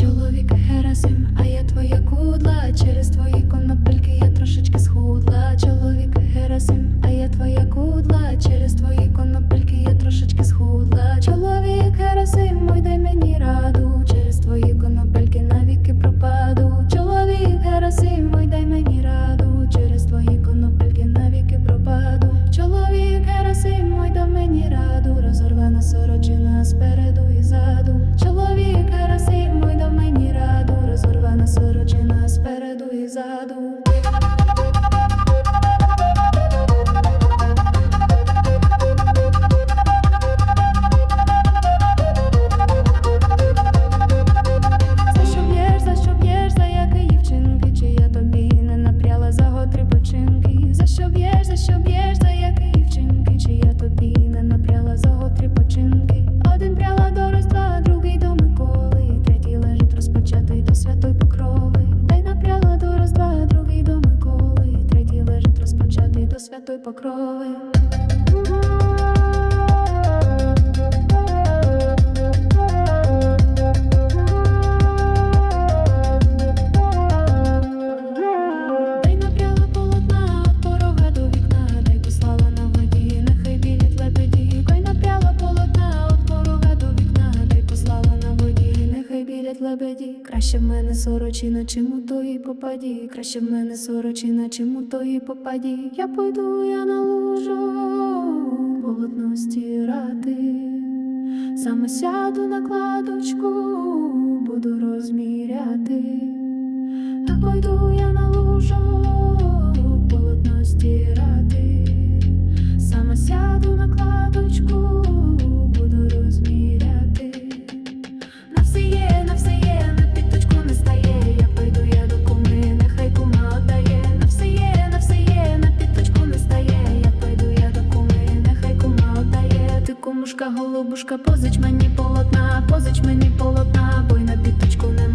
Чоловік Герасим, а я твоя кудла. Через твої конопельки я трошечки схудла. Чоловік Герасим, а я твоя кудла. Через твої конопельки я трошечки схудла. Чоловік Герасим, ой дай мені раду. Через твої конопельки навіки пропаду. Чоловік Герасим, ой дай мені раду. Через твої конопельки навіки пропаду. Чоловік Герасим, ой дай мені раду. Розорвана сорочина спереду і ззаду. Чоловік Герасим, покрови. Білять лебеді. Краще в мене сорочина, чим у тої попаді. Краще в мене сорочина, чим у тої попаді. Я пойду я на лужу полотно стирати. Саме сяду на кладочку, буду розміряти. Та пойду кумушка, голубушка, позич мені полотна, позич мені полотна, бо й на піточку нема.